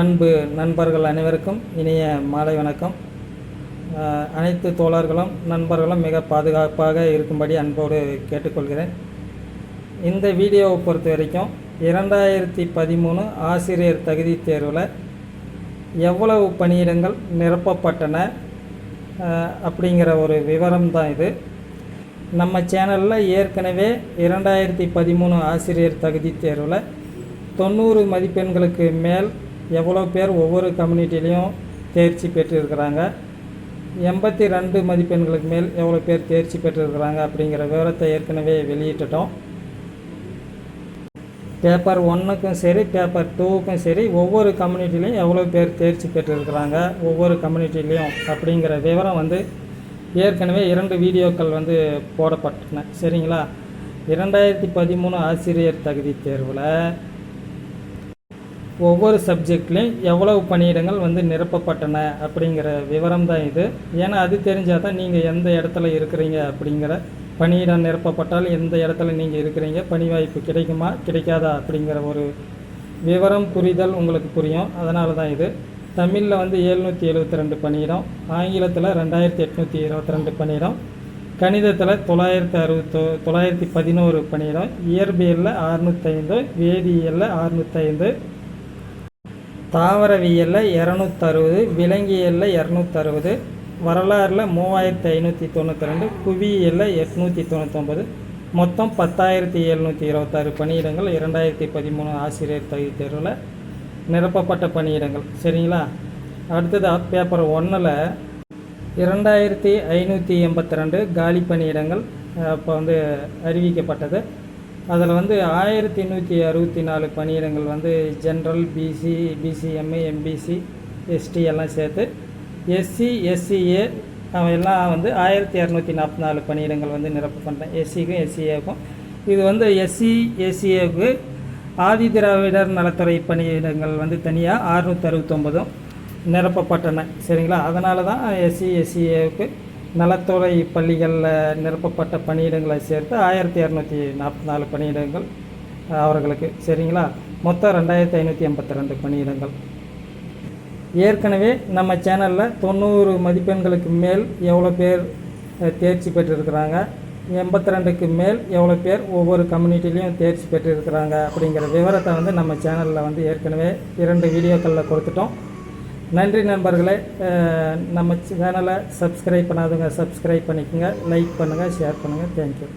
அன்பு நண்பர்கள் அனைவருக்கும் இனிய மாலை வணக்கம். அனைத்து தோழர்களும் நண்பர்களும் மிக பாதுகாப்பாக இருக்கும்படி அன்போடு கேட்டுக்கொள்கிறேன். இந்த வீடியோவை பொறுத்த வரைக்கும் இரண்டாயிரத்தி பதிமூணு ஆசிரியர் தகுதி தேர்வில் எவ்வளவு பணியிடங்கள் நிரப்பப்பட்டன அப்படிங்கிற ஒரு விவரம் தான் இது. நம்ம சேனலில் ஏற்கனவே இரண்டாயிரத்தி பதிமூணு ஆசிரியர் தகுதி தேர்வில் தொண்ணூறு மதிப்பெண்களுக்கு மேல் எவ்வளோ பேர் ஒவ்வொரு கம்யூனிட்டிலையும் தேர்ச்சி பெற்றிருக்கிறாங்க? எண்பத்தி ரெண்டு மதிப்பெண்களுக்கு மேல் எவ்வளோ பேர் தேர்ச்சி பெற்றிருக்கிறாங்க அப்படிங்கிற விவரத்தை ஏற்கனவே வெளியிட்டுட்டோம். பேப்பர் ஒன்றுக்கும் சரி பேப்பர் டூவுக்கும் சரி ஒவ்வொரு கம்யூனிட்டிலையும் எவ்வளோ பேர் தேர்ச்சி பெற்றிருக்கிறாங்க ஒவ்வொரு கம்யூனிட்டிலையும் அப்படிங்கிற விவரம் வந்து ஏற்கனவே இரண்டு வீடியோக்கள் வந்து போடப்பட்டன. சரிங்களா? இரண்டாயிரத்தி பதிமூணு ஆசிரியர் தகுதி தேர்வில் ஒவ்வொரு சப்ஜெக்ட்லேயும் எவ்வளவு பணியிடங்கள் வந்து நிரப்பப்பட்டன அப்படிங்கிற விவரம் தான் இது. ஏன்னா அது தெரிஞ்சால் தான் நீங்கள் எந்த இடத்துல இருக்கிறீங்க அப்படிங்கிற பணியிடம் நிரப்பப்பட்டால் எந்த இடத்துல நீங்கள் இருக்கிறீங்க பணி வாய்ப்பு கிடைக்குமா கிடைக்காதா அப்படிங்கிற ஒரு விவரம் புரிதல் உங்களுக்கு புரியும். அதனால தான் இது. தமிழில் வந்து எழுநூற்றி எழுபத்தி ரெண்டு பணியிடம் ஆங்கிலத்தில் ரெண்டாயிரத்தி எட்நூற்றி இருபத்தி ரெண்டு பணியிடம் கணிதத்தில் தொள்ளாயிரத்தி அறுபத்தோ தொள்ளாயிரத்தி பதினோரு பணியிடம் இயற்பியலில் அறுநூத்தைந்து வேதியியலில் அறுநூத்தைந்து தாவரவியலில் இரநூத்தறுபது விலங்கியலில் இரநூத்தறுபது வரலாறில் மூவாயிரத்தி ஐநூற்றி தொண்ணூற்றி ரெண்டு புவியியலில் எட்நூற்றி தொண்ணூத்தொம்பது மொத்தம் பத்தாயிரத்தி எழுநூற்றி இருபத்தாறு பணியிடங்கள் இரண்டாயிரத்தி பதிமூணு ஆசிரியர் தகுதி தேர்வில் நிரப்பப்பட்ட பணியிடங்கள். சரிங்களா? அடுத்தது பேப்பர் ஒன்றில் இரண்டாயிரத்தி ஐநூற்றி எண்பத்தி ரெண்டு காலி பணியிடங்கள் அப்போ வந்து அறிவிக்கப்பட்டது. அதில் வந்து ஆயிரத்தி நூற்றி அறுபத்தி நாலு பணியிடங்கள் வந்து general BC BCMA MBC ST எல்லாம் சேர்த்து எஸ்சி எஸ்சிஏ எல்லாம் வந்து ஆயிரத்தி இரநூத்தி நாற்பத்தி நாலு பணியிடங்கள் வந்து நிரப்பு பண்ணுறேன். எஸ்சிக்கும் எஸ்சிஏக்கும் இது வந்து எஸ்சி எஸ்சிஏவுக்கு ஆதி திராவிடர் நலத்துறை பணியிடங்கள் வந்து தனியாக அறுநூற்றி அறுபத்தொம்பதும் நிரப்பப்பட்டன. சரிங்களா? அதனால தான் எஸ்சி எஸ்சிஏவுக்கு நலத்துறை பள்ளிகளில் நிரப்பப்பட்ட பணியிடங்களை சேர்த்து ஆயிரத்தி இரநூத்தி நாற்பத்தி நாலு பணியிடங்கள் அவர்களுக்கு. சரிங்களா? மொத்தம் ரெண்டாயிரத்தி ஐநூற்றி எண்பத்தி ரெண்டு பணியிடங்கள். ஏற்கனவே நம்ம சேனலில் தொண்ணூறு மதிப்பெண்களுக்கு மேல் எவ்வளோ பேர் தேர்ச்சி பெற்றிருக்கிறாங்க எண்பத்தி ரெண்டுக்கு மேல் எவ்வளோ பேர் ஒவ்வொரு கம்யூனிட்டிலையும் தேர்ச்சி பெற்றிருக்கிறாங்க அப்படிங்கிற விவரத்தை வந்து நம்ம சேனலில் வந்து ஏற்கனவே இரண்டு வீடியோக்களில் கொடுத்துட்டோம். நன்றி நண்பர்களே. நம்ம சேனலை சப்ஸ்கிரைப் பண்ணாதவங்க சப்ஸ்கிரைப் பண்ணிக்கோங்க லைக் பண்ணுங்கள் ஷேர் பண்ணுங்கள் தேங்க்யூ